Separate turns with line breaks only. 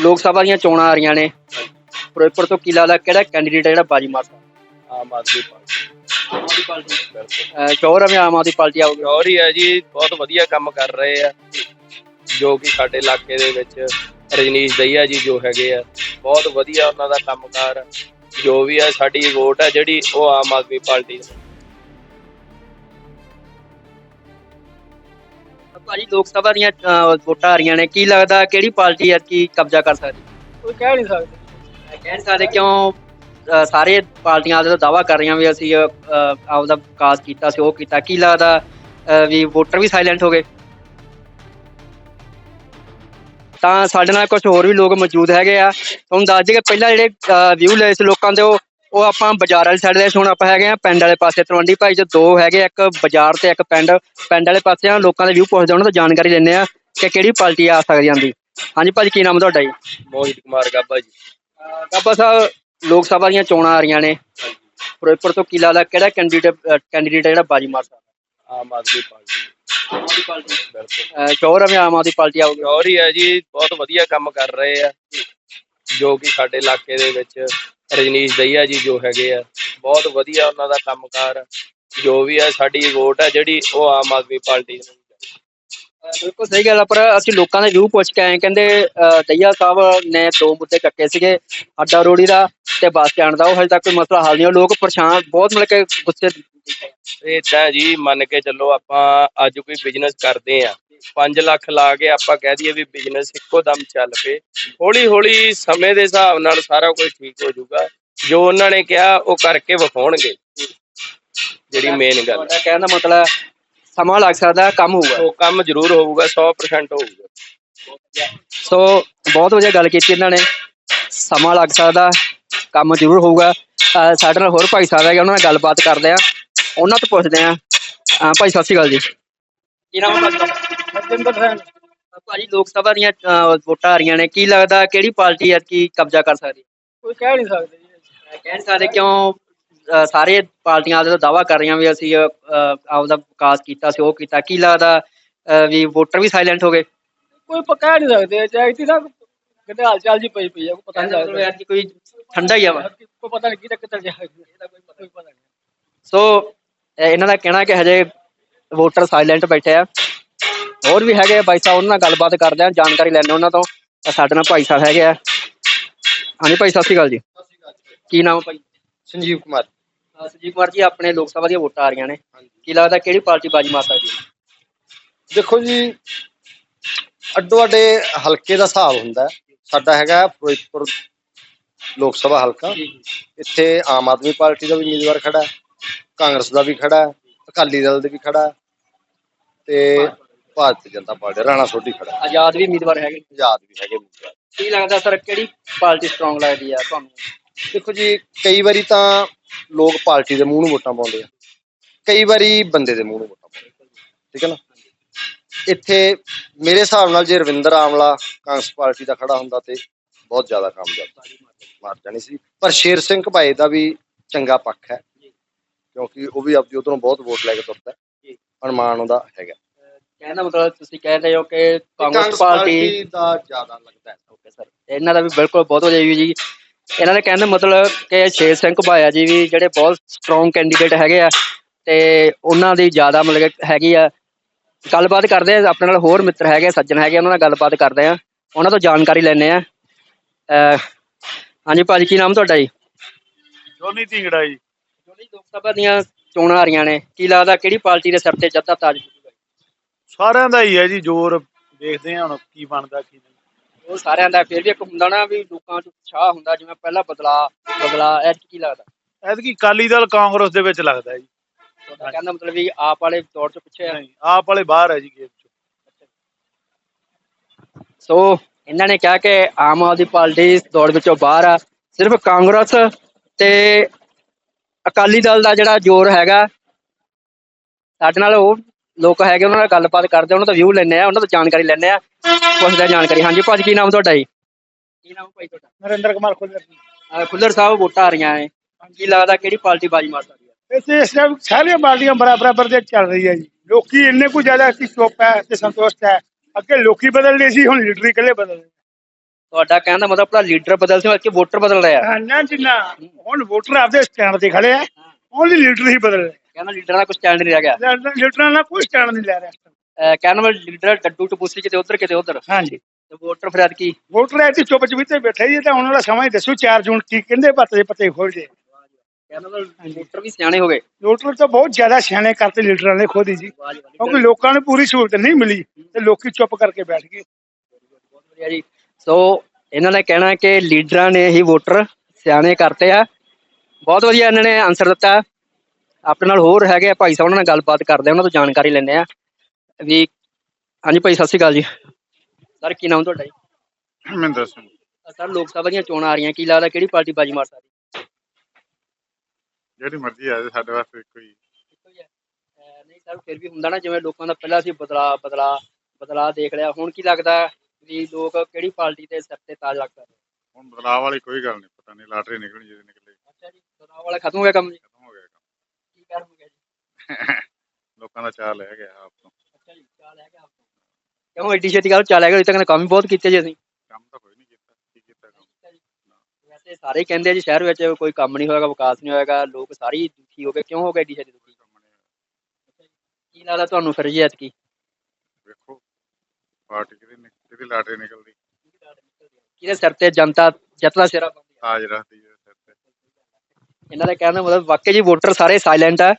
ਲੋਕ ਸਭਾ ਦੀਆਂ ਚੋਣਾਂ ਆ ਰਹੀਆਂ ਨੇ। ਫਿਰੋਜ਼ਪੁਰ ਤੋਂ ਕੀ ਲੱਗਦਾ ਕਿਹੜਾ ਕੈਂਡੀਡੇਟ ਹੈ ਜਿਹੜਾ ਬਾਜੀ ਮਾਰ ਸਕਦਾ?
ਆਮ ਆਦਮੀ ਪਾਰਟੀ।
ਆਮ ਆਦਮੀ ਪਾਰਟੀ।
ਬਿਲਕੁਲ।
ਚੌਰ ਵੀ ਆਮ ਆਦਮੀ ਪਾਰਟੀ ਆਊਗੀ?
ਗੌਰ ਹੀ ਹੈ ਜੀ ਬਹੁਤ ਵਧੀਆ ਕੰਮ ਕਰ ਰਹੇ ਆ। ਜੋ ਕਿ ਸਾਡੇ ਇਲਾਕੇ ਦੇ ਵਿੱਚ ਰਜਨੀਸ਼ ਦਈਆ ਜੀ ਜੋ ਹੈਗੇ ਆ ਬਹੁਤ ਵਧੀਆ ਉਹਨਾਂ ਦਾ ਕੰਮਕਾਰ। ਆ। ਜੋ ਵੀ ਹੈ ਸਾਡੀ ਵੋਟ ਹੈ ਜਿਹੜੀ ਉਹ ਆਮ ਆਦਮੀ ਪਾਰਟੀ ਨੂੰ
ਭਾਜੀ ਲੋਕ ਸਭਾ ਦੀਆਂ ਅਹ, ਵੋਟਾਂ ਆ ਰਹੀਆਂ ਨੇ। ਕੀ ਲੱਗਦਾ ਕਿਹੜੀ ਪਾਰਟੀ ਹੈ ਕੀ ਕਬਜ਼ਾ ਕਰ ਸਕਦੀ?
ਕੋਈ ਕਹਿ ਨਹੀਂ ਸਕਦੇ।
ਕਹਿ ਨਹੀਂ ਸਕਦੇ ਕਿਉਂ ਅਹ, ਸਾਰੇ ਪਾਰਟੀਆਂ ਆਪਦੇ ਤੋਂ ਦਾਵਾ ਕਰ ਰਹੀਆਂ ਵੀ ਅਸੀਂ ਅਹ, ਅਹ, ਆਪਦਾ ਵਿਕਾਸ ਕੀਤਾ ਸੀ ਉਹ ਕੀਤਾ। ਕੀ ਲੱਗਦਾ ਅਹ, ਵੀ ਵੋਟਰ ਵੀ ਸਾਇਲੈਂਟ ਹੋ ਗਏ? ਤਾਂ ਸਾਡੇ ਨਾਲ ਕੁਝ ਹੋਰ ਵੀ ਲੋਕ ਮੌਜੂਦ ਹੈਗੇ ਆ। ਤੁਹਾਨੂੰ ਦੱਸ ਦਈਏ ਕਿ ਪਹਿਲਾਂ ਜਿਹੜੇ ਵਿਊ ਲਏ ਸੀ ਲੋਕਾਂ ਦੇ ਉਹ ਉਹ ਆਪਾਂ ਬਾਜ਼ਾਰ ਵਾਲੀ ਸਾਈਡ ਦੇ ਹੁਣ ਆਪਾਂ ਹੈਗੇ ਆ ਪਿੰਡ ਵਾਲੇ ਪਾਸੇ ਤਲਵੰਡੀ ਭਾਈ ਚ ਦੋ ਹੈਗੇ ਇੱਕ ਬਾਜ਼ਾਰ ਤੇ ਇੱਕ ਪਿੰਡ। ਪਿੰਡ ਵਾਲੇ ਪਾਸੇ ਆ ਲੋਕਾਂ ਦੇ ਵਿਊ ਪੁੱਛਦੇ ਉਹਨਾਂ ਤੋਂ ਜਾਣਕਾਰੀ ਲੈਂਦੇ ਆ ਕਿ ਕਿਹੜੀ ਪਾਰਟੀ ਆ ਸਕਦੀ ਜਾਂਦੀ ਹਾਂਜੀ ਭਾਜੀ ਕੀ ਨਾਮ ਤੁਹਾਡਾ ਜੀ?
ਮੋਹਿਤ ਕੁਮਾਰ ਗਾਬਾ ਜੀ।
ਕਾਪਾ ਸਾਹਿਬ ਲੋਕ ਸਭਾ ਦੀਆਂ ਚੋਣਾਂ ਆ ਰਹੀਆਂ ਨੇ। ਫਿਰੋਜ਼ਪੁਰ ਤੋਂ ਕੀ ਲੱਗਦਾ ਕਿਹੜਾ ਕੈਂਡੀਡੇਟ ਕੈਂਡੀਡੇਟ ਜਿਹੜਾ ਬਾਜੀ ਮਾਰ ਸਕਦਾ?
ਆਮ ਆਦਮੀ ਪਾਰਟੀ।
ਆਮ ਆਦਮੀ ਪਾਰਟੀ।
ਬਿਲਕੁਲ।
ਚੌਰ ਵੀ ਆਮ ਆਦਮੀ ਪਾਰਟੀ ਆਊਗੀ?
ਗੌਰ ਹੀ ਹੈ ਜੀ ਬਹੁਤ ਵਧੀਆ ਕੰਮ ਕਰ ਰਹੇ ਆ। ਜੋ ਕਿ ਸਾਡੇ ਇਲਾਕੇ ਦੇ ਵਿੱਚ ਰਜਨੀਸ਼ ਦਈਆ ਜੀ ਜੋ ਹੈਗੇ ਆ ਬਹੁਤ ਵਧੀਆ ਉਹਨਾਂ ਦਾ ਕੰਮਕਾਰ ਆ। ਜੋ ਵੀ ਹੈ ਸਾਡੀ ਵੋਟ ਹੈ ਜਿਹੜੀ ਉਹ ਆਮ ਆਦਮੀ ਪਾਰਟੀ ਨੂੰ
ਬਿਲਕੁਲ ਸਹੀ ਗੱਲ ਆ ਪਰ ਅਸੀਂ ਲੋਕਾਂ ਦੇ ਵਿਊ ਪੁੱਛ ਕੇ ਆਏ ਕਹਿੰਦੇ ਅਹ, ਦਈਆ ਸਾਹਿਬ ਨੇ ਦੋ ਮੁੱਦੇ ਚੱਕੇ ਸੀਗੇ ਅੱਡਾ ਰੋੜੀ ਦਾ ਤੇ ਬੱਸ ਸਟੈਂਡ ਦਾ ਉਹ ਹਜੇ ਤੱਕ ਕੋਈ ਮਸਲਾ ਹੱਲ ਨਹੀਂ ਹੋਇਆ। ਲੋਕ ਪਰੇਸ਼ਾਨ ਬਹੁਤ ਮਤਲਬ ਕਿ ਗੁੱਸੇ
ਇਦਾਂ ਜੀ ਮੰਨ ਕੇ ਚੱਲੋ ਆਪਾਂ ਅੱਜ ਕੋਈ ਬਿਜ਼ਨਸ ਕਰਦੇ ਆ 5 ਲੱਖ ਲਾ ਕੇ ਆਪਾਂ ਕਹਿ ਦਈਏ ਵੀ ਬਿਜ਼ਨਸ ਇੱਕੋ ਦਮ ਚੱਲ ਪਏ। ਹੌਲੀ ਹੌਲੀ ਸਮੇਂ ਦੇ ਹਿਸਾਬ ਨਾਲ ਸਾਰਾ ਕੁਝ ਠੀਕ ਹੋ ਜਾਊਗਾ। ਜੋ ਉਹਨਾਂ ਨੇ ਕਿਹਾ ਉਹ ਕਰਕੇ ਵਿਖਾਉਣਗੇ। ਜਿਹੜੀ ਮੇਨ ਗੱਲ।
ਤੁਹਾਡਾ ਕਹਿਣ ਦਾ ਮਤਲਬ ਹੈ, ਸਮਾਂ ਲੱਗ ਸਕਦਾ ਕੰਮ ਹੋਊਗਾ।
ਉਹ ਕੰਮ ਜ਼ਰੂਰ ਹੋਊਗਾ 100% ਹੋਊਗਾ।
ਸੋ ਬਹੁਤ ਵਧੀਆ ਗੱਲ ਕੀਤੀ ਇਹਨਾਂ ਨੇ। ਸਮਾਂ ਲੱਗ ਸਕਦਾ ਕੰਮ ਜ਼ਰੂਰ ਹੋਊਗਾ। ਅਹ ਸਾਡੇ ਨਾਲ ਹੋਰ ਭਾਈ ਸਾਹਿਬ ਹੈਗੇ ਉਹਨਾਂ ਨਾਲ ਗੱਲਬਾਤ ਕਰਦੇ ਆ ਉਹਨਾਂ ਤੋਂ ਪੁੱਛਦੇ ਆ ਭਾਈ ਸਤਿ ਸ਼੍ਰੀ ਅਕਾਲ ਜੀ। ਕੀ ਨਾਮ ਹੈ?
ਸਿੰਘ।
ਭਾਜੀ ਲੋਕ ਸਭਾ ਦੀਆਂ ਅਹ, ਵੋਟਾਂ ਆ ਰਹੀਆਂ ਨੇ। ਕੀ ਲੱਗਦਾ ਕਿਹੜੀ ਪਾਰਟੀ ਹੈ ਕੀ ਕਬਜ਼ਾ ਕਰ ਸਕਦੀ?
ਕੋਈ ਕਹਿ ਨਹੀਂ ਸਕਦੇ ਜੀ
ਕਹਿ ਨਹੀਂ ਸਕਦੇ ਕਿਉਂ ਅਹ, ਸਾਰੇ ਪਾਰਟੀਆਂ ਆਪਦੇ ਤੋਂ ਦਾਵਾ ਕਰ ਰਹੀਆਂ ਵੀ ਅਸੀਂ ਅਹ, ਅਹ, ਆਪਦਾ ਵਿਕਾਸ ਕੀਤਾ ਸੀ ਉਹ ਕੀਤਾ। ਕੀ ਲੱਗਦਾ ਅਹ, ਵੀ ਵੋਟਰ ਵੀ ਸਾਇਲੈਂਟ ਹੋ ਗਏ?
ਕੋਈ ਪ- ਕਹਿ ਨਹੀਂ ਸਕਦੇ। ਚਾਹੀਦੀ ਨਾ ਕਿਤੇ ਹਾਲ ਚਾਲ ਜੀ ਪਈ ਪਈ ਆ ਕੋਈ ਪਤਾ ਨਹੀਂ ਲੱਗਦਾ।
ਯਾਰ ਕੋਈ ਠੰਡਾ ਹੀ ਆ ਵਾ।
ਕੋਈ ਪਤਾ ਨਹੀਂ ਕਿਤੇ ਕਿੱਧਰ ਜਾ ਇਹਦਾ ਕੋਈ ਕੋਈ ਪਤਾ ਨਹੀਂ।
ਸੋ ਇਹ ਇਹਨਾਂ ਦਾ ਕਹਿਣਾ ਕਿ ਹਜੇ ਵੋਟਰ ਸਾਇਲੈਂਟ ਬੈਠੇ ਆ। ਹੋਰ ਵੀ ਹੈਗੇ ਆ ਬਾਈ ਸਾਹਿਬ ਉਹਨਾਂ ਨਾਲ ਗੱਲਬਾਤ ਕਰਦੇ ਆ ਜਾਣਕਾਰੀ ਲੈਣੇ ਉਹਨਾਂ ਤੋਂ। ਤਾਂ ਸਾਡੇ ਨਾਲ ਭਾਈ ਸਾਹਿਬ ਹੈਗੇ ਆ। ਹਾਂਜੀ ਭਾਈ ਸਤਿ ਸ਼੍ਰੀ ਅਕਾਲ ਜੀ। ਕੀ ਨਾਮ ਭਾਈ?
ਸੰਜੀਵ ਕੁਮਾਰ।
ਅਹ ਸੰਜੀਵ ਕੁਮਾਰ ਜੀ ਆਪਣੇ ਲੋਕ ਸਭਾ ਦੀਆਂ ਵੋਟਾਂ ਆ ਰਹੀਆਂ ਨੇ। ਕੀ ਲੱਗਦਾ ਕਿਹੜੀ ਪਾਰਟੀ ਬਾਜੀ ਮਾਰ ਸਕਦੀ ਹੈ?
ਦੇਖੋ ਜੀ ਅੱਡੋ ਅੱਡੇ ਹਲਕੇ ਦਾ ਹਿਸਾਬ ਹੁੰਦਾ ਹੈ। ਸਾਡਾ ਹੈਗਾ ਫਿਰੋਜ਼ਪੁਰ ਲੋਕ ਸਭਾ ਹਲਕਾ। ਇੱਥੇ ਆਮ ਆਦਮੀ ਪਾਰਟੀ ਦਾ ਵੀ ਉਮੀਦਵਾਰ ਖੜਾ ਹੈ। ਕਾਂਗਰਸ ਦਾ ਵੀ ਖੜਾ ਹੈ। ਅਕਾਲੀ ਦਲ ਦੇ ਵੀ ਖੜਾ ਹੈ। ਤੇ ਭਾਰਤੀ ਜਨਤਾ ਪਾਰਟੀ ਰਾਣਾ ਸੋਢੀ ਖੜਾ
ਆਜ਼ਾਦ ਵੀ ਉਮੀਦਵਾਰ ਹੈਗੇ?
ਆਜ਼ਾਦ ਵੀ ਹੈਗੇ ਉਮੀਦਵਾਰ।
ਕੀ ਲੱਗਦਾ ਸਰ ਕਿਹੜੀ ਪਾਰਟੀ ਸਟਰੋਂਗ ਲੱਗਦੀ ਆ ਤੁਹਾਨੂੰ?
ਦੇਖੋ ਜੀ ਕਈ ਵਾਰੀ ਤਾਂ ਲੋਕ ਪਾਰਟੀ ਦੇ ਮੂੰਹ ਨੂੰ ਵੋਟਾਂ ਪਾਉਂਦੇ ਆ। ਕਈ ਵਾਰੀ ਬੰਦੇ ਦੇ ਮੂੰਹ ਨੂੰ ਵੋਟਾਂ ਪਾਉਂਦੇ ਆ। ਠੀਕ ਹੈ ਨਾ? ਇੱਥੇ ਮੇਰੇ ਹਿਸਾਬ ਨਾਲ ਜੇ ਰਵਿੰਦਰ ਆਮਲਾ ਕਾਂਗਰਸ ਪਾਰਟੀ ਦਾ ਖੜਾ ਹੁੰਦਾ ਤੇ ਬਹੁਤ ਜ਼ਿਆਦਾ ਕਾਮਯਾਬ ਮਾਰ ਜਾਣੀ ਸੀ। ਪਰ ਸ਼ੇਰ ਸਿੰਘ ਭਾਈ ਦਾ ਵੀ ਚੰਗਾ ਪੱਖ ਹੈ। ਕਿਉਂਕਿ ਉਹ ਵੀ ਆਪਦੀ ਉਧਰੋਂ ਬਹੁਤ ਵੋਟ ਲੈ ਕੇ ਤੁਰਦਾ ਹੈ। ਅਨੁਮਾਨ ਉਹਦਾ ਹੈਗਾ।
ਕਹਿਣ ਦਾ ਮਤਲਬ ਤੁਸੀਂ ਕਹਿੰਦੇ ਹੋ ਕਿ ਕਾਂਗਰਸ ਪਾਰਟੀ
ਦਾ ਜ਼ਿਆਦਾ ਲੱਗਦਾ ਹੈ।
ਓਕੇ ਸਰ ਇਹਨਾਂ ਦਾ ਵੀ ਬਿਲਕੁਲ ਬਹੁਤ ਵਧੀਆ ਜੀ ਜੀ। ਇਹਨਾਂ ਦੇ ਕਹਿਣ ਦਾ ਮਤਲਬ ਕਿ ਸ਼ੇਰ ਸਿੰਘ ਭਾਇਆ ਜੀ ਵੀ ਜਿਹੜੇ ਬਹੁਤ ਸਟਰੋਂਗ ਕੈਂਡੀਡੇਟ ਹੈਗੇ ਆ ਤੇ ਉਹਨਾਂ ਦੀ ਜ਼ਿਆਦਾ ਮਤਲਬ ਹੈਗੀ ਆ। ਗੱਲਬਾਤ ਕਰਦੇ ਆ ਆਪਣੇ ਨਾਲ ਹੋਰ ਮਿੱਤਰ ਹੈਗੇ ਆ, ਸੱਜਣ ਹੈਗੇ ਉਹਨਾਂ ਨਾਲ ਗੱਲਬਾਤ ਕਰਦੇ ਆ। ਉਹਨਾਂ ਤੋਂ ਜਾਣਕਾਰੀ ਲੈਣੇ ਆ। ਅਹ ਹਾਂਜੀ ਭਾਜੀ ਕੀ ਨਾਮ ਤੁਹਾਡਾ ਜੀ?
ਜੋਨੀ ਢਿੰਗੜਾ ਜੀ।
ਜਿਹੜੀ ਲੋਕ ਸਭਾ ਦੀਆਂ ਚੋਣਾਂ ਆ ਰਹੀਆਂ ਨੇ। ਕੀ ਲੱਗਦਾ ਕਿਹੜੀ ਪਾਰਟੀ ਦੇ ਸਿਰ ਤੇ ਜੱਦਾ ਤਾਜ
ਸਾਰਿਆਂ ਦਾ ਹੀ ਹੈ ਜੀ ਜ਼ੋਰ ਦੇਖਦੇ ਹਾਂ ਹੁਣ ਕੀ ਬਣਦਾ ਕੀ ਨਹੀਂ।
ਉਹ ਸਾਰਿਆਂ ਦਾ ਫਿਰ ਵੀ ਇੱਕ ਹੁੰਦਾ ਨਾ ਵੀ ਲੋਕਾਂ 'ਚ ਉਤਸ਼ਾਹ ਹੁੰਦਾ ਜਿਵੇਂ ਪਹਿਲਾਂ ਬਦਲਾ ਬਦਲਾ 'ਚ ਕੀ ਲੱਗਦਾ?
ਐਤਕੀ ਅਕਾਲੀ ਦਲ ਕਾਂਗਰਸ ਦੇ ਵਿੱਚ ਲੱਗਦਾ ਜੀ।
ਤੁਹਾਡਾ ਕਹਿੰਦਾ ਮਤਲਬ ਵੀ ਆਪ ਵਾਲੇ ਦੌਰ 'ਚ ਪਿੱਛੇ ਆ।
ਨਹੀਂ ਆਪ ਵਾਲੇ ਬਾਹਰ ਹੈ ਜੀ ਗੇਮ ਚ।
ਸੋ ਇਹਨਾਂ ਨੇ ਕਿਹਾ ਕਿ ਆਮ ਆਦਮੀ ਪਾਰਟੀ ਇਸ ਦੌੜ ਵਿੱਚੋਂ ਬਾਹਰ ਆ। ਸਿਰਫ ਕਾਂਗਰਸ ਤੇ ਅਕਾਲੀ ਦਲ ਦਾ ਜਿਹੜਾ ਜ਼ੋਰ ਹੈਗਾ ਸਾਡੇ ਨਾਲ ਉਹ ਲੋਕ ਹੈਗੇ ਉਹਨਾਂ ਨਾਲ ਗੱਲਬਾਤ ਕਰਦੇ ਉਹਨਾਂ ਤੋਂ ਵਿਊ ਲੈਣੇ ਆ ਉਹਨਾਂ ਤੋਂ ਜਾਣਕਾਰੀ ਲੈਣੇ ਆ ਪੁੱਛਦੇ ਆ ਜਾਣਕਾਰੀ। ਹਾਂਜੀ ਭਾਜੀ ਕੀ ਨਾਮ ਤੁਹਾਡਾ ਜੀ? ਕੀ ਨਾਮ ਭਾਈ ਤੁਹਾਡਾ?
ਨਰਿੰਦਰ ਕੁਮਾਰ ਖੁੱਲਰ
ਅਹ ਖੁੱਲਰ ਸਾਹਿਬ ਵੋਟਾਂ ਆ ਰਹੀਆਂ ਨੇ। ਕੀ ਲੱਗਦਾ ਕਿਹੜੀ ਪਾਰਟੀ ਬਾਜੀ ਮਾਰ ਸਕਦੀ ਹੈ
ਇੱਥੇ ਇਸ ਟਾਈਮ ਸਾਰੀਆਂ ਪਾਰਟੀਆਂ ਬਰਾਬਰ ਬਰਾਬਰ ਦੇ ਚੱਲ ਰਹੀ ਹੈ ਜੀ। ਲੋਕੀ ਇੰਨੇ ਕੁ ਜ਼ਿਆਦਾ ਅਸੀਂ ਚੁੱਪ ਹੈ ਤੇ ਸੰਤੁਸ਼ਟ ਹੈ ਅੱਗੇ ਲੋਕੀ ਬਦਲਦੇ ਸੀ ਹੁਣ ਲੀਡਰ ਇਕੱਲੇ ਬਦਲਦੇ
ਤੁਹਾਡਾ ਕਹਿਣ ਦਾ ਮਤਲਬ ਆਪਣਾ ਲੀਡਰ ਬਦਲ ਸੀ ਕਿ ਵੋਟਰ ਬਦਲ ਰਿਹਾ
ਨਾ ਜੀ ਨਾ। ਹੁਣ ਵੋਟਰ ਆਪਦੇ ਸਟੈਂਡ ਤੇ ਖੜੇ ਆ ਓਨਲੀ ਲੀਡਰ ਹੀ ਬਦਲ ਰਹੇ
ਕਹਿੰਦਾ ਲੀਡਰਾਂ ਦਾ ਕੁਝ ਸਟੈਂਡ ਨਹੀਂ ਰਹਿ ਗਿਆ।
ਲੀਡਰ- ਲੀਡਰਾਂ ਨਾਲ ਕੋਈ ਸਟੈਂਡ ਨਹੀਂ ਲੈ ਰਿਹਾ।
ਅਹ ਕਹਿਣ ਵਾਲਾ ਲੀਡਰ ਡੱਡੂ ਟਪੂਸੀ ਕਿਤੇ ਉਧਰ ਕਿਤੇ ਉਧਰ।
ਹਾਂਜੀ।
ਤੇ ਵੋਟਰ ਫਿਰ ਕੀ
ਵੋਟਰ ਐਤੀ ਚੁੱਪ ਚੁਪੀਤੇ ਬੈਠੇ ਜੀ ਤਾਂ ਉਹਨਾਂ ਦਾ ਸਮਾਂ ਹੀ ਦੱਸੋ 4 ਜੂਨ ਕੀ ਕਹਿੰਦੇ ਪੱਤੇ ਪੱਤੇ ਖੋਲ ਜੇ।
ਕਹਿੰਦਾ ਵੋਟਰ ਵੀ ਸਿਆਣੇ ਹੋ ਗਏ।
ਵੋਟਰ ਤਾਂ ਬਹੁਤ ਜ਼ਿਆਦਾ ਸਿਆਣੇ ਕਰਤੇ ਲੀਡਰਾਂ ਨੇ ਖੋਦੀ ਜੀ। ਕਿਉਂਕਿ ਲੋਕਾਂ ਨੂੰ ਪੂਰੀ ਸਹੂਲਤ ਨਹੀਂ ਮਿਲੀ ਤੇ ਲੋਕੀ ਚੁੱਪ ਕਰਕੇ ਬੈਠ ਗਏ।
ਬਹੁਤ ਵਧੀਆ ਜੀ। ਸੋ ਇਹਨਾਂ ਨੇ ਕਹਿਣਾ ਕਿ ਲੀਡਰਾਂ ਨੇ ਹੀ ਵੋਟਰ ਸਿਆਣੇ ਕਰਤੇ ਆ। ਬਹੁਤ ਵਧੀਆ ਇਹਨਾਂ ਨੇ ਆਨਸਰ ਦਿੱਤਾ। ਆਪਣੇ ਨਾਲ ਹੋਰ ਹੈਗੇ ਆ ਭਾਈ ਸਾਹਿਬ ਉਹਨਾਂ ਨਾਲ ਗੱਲਬਾਤ ਕਰਦੇ ਆ ਉਹਨਾਂ ਤੋਂ ਜਾਣਕਾਰੀ ਲੈਂਦੇ ਆ। ਵੀ ਹਾਂਜੀ ਭਾਈ ਸਤਿ ਸ਼੍ਰੀ ਅਕਾਲ ਜੀ। ਸਰ ਕੀ ਨਾਮ ਤੁਹਾਡਾ ਜੀ?
ਮਹਿੰਦਰ ਸਿੰਘ।
ਸਰ ਲੋਕ ਸਭਾ ਦੀਆਂ ਚੋਣਾਂ ਆ ਰਹੀਆਂ ਕੀ ਲੱਗਦਾ ਕਿਹੜੀ ਪਾਰਟੀ ਬਾਜੀ ਮਾਰ ਸਕਦੀ?
ਜਿਹੜੀ ਮਰਜ਼ੀ ਆ ਜਾਏ ਸਾਡੇ ਵਾਸਤੇ ਇੱਕੋ ਹੀ
ਇੱਕੋ ਹੀ ਹੈ। ਅਹ ਨਹੀਂ ਸਰ ਫਿਰ ਵੀ ਹੁੰਦਾ ਨਾ ਜਿਵੇਂ ਲੋਕਾਂ ਦਾ ਪਹਿਲਾਂ ਸੀ ਬਦਲਾ ਬਦਲਾ ਬਦਲਾ ਦੇਖ ਲਿਆ। ਹੁਣ ਕੀ ਲੱਗਦਾ ਵੀ ਲੋਕ ਕਿਹੜੀ ਪਾਰਟੀ ਦੇ ਸਿਰ ਤੇ ਤਾਜ ਰੱਖ ਰਹੇ
ਹੁਣ ਬਦਲਾਅ ਵਾਲੀ ਕੋਈ ਗੱਲ ਨਹੀਂ ਪਤਾ ਨਹੀਂ ਲਾਟਰੀ ਨਿਕਲਣੀ ਜਿਹਦੀ ਨਿਕਲੇ।
ਅੱਛਾ ਜੀ ਬਦਲਾਅ ਵਾਲਾ ਖਤਮ ਹੋ ਗਿਆ ਕੰਮ ਜੀ
ਖਤਮ ਹੋ ਗਿਆ ਕੰਮ
ਕੀ ਕਾਰਨ ਹੋ ਗਿਆ ਜੀ
ਲੋਕਾਂ ਦਾ ਚਾਹ ਲੈ ਗਿਆ ਆਪ ਤੋਂ।
ਅੱਛਾ ਜੀ ਚਾਲ ਹੈ ਗਿਆ ਕਿਉਂ ਐਡੀ ਛੇਤੀ ਗੱਲ ਚਾਲ ਹੈ ਗਿਆ ਤੱਕ ਕੰਮ ਵੀ ਬਹੁਤ ਕੀਤੇ ਜੀ ਅਸੀਂ।
ਕੰਮ ਤਾਂ ਕੋਈ ਨਹੀਂ ਕੀਤਾ ਕੀ ਕੀਤਾ ਕੰਮ?
ਵੈਸੇ ਸਾਰੇ ਕਹਿੰਦੇ ਆ ਜੀ ਸ਼ਹਿਰ ਵਿੱਚ ਕੋਈ ਕੰਮ ਨਹੀਂ ਹੋਏਗਾ ਵਿਕਾਸ ਨਹੀਂ ਹੋਏਗਾ ਲੋਕ ਸਾਰੇ ਹੀ ਦੁਖੀ ਹੋ ਗਏ। ਕਿਉਂ ਹੋ ਗਏ ਐਡੀ ਛੇਤੀ ਦੁਖੀ? ਕੀ ਲੱਗਦਾ ਤੁਹਾਨੂੰ ਫਿਰ ਜੀ ਐਤਕੀ?
ਵੇਖੋ ਪਾਰਟੀ ਕਿਹਦੀ ਨਿਕ- ਕਿਹਦੀ ਲਾਟਰੀ ਨਿਕਲਦੀ?
ਕਿਹਦੇ ਸਿਰ ਤੇ ਜਨਤਾ ਜਿੱਤ ਦਾ ਸਿਰਾ ਪਾਉਂਦੀ
ਤਾਜ ਰੱਖਦੀ ਹੈ ਸਿਰ ਤੇ।
ਇਹਨਾਂ ਦਾ ਕਹਿਣ ਦਾ ਮਤਲਬ ਵਾਕਈ ਜੀ ਵੋਟਰ ਸਾਰੇ ਸਾਇਲੈਂਟ ਆ।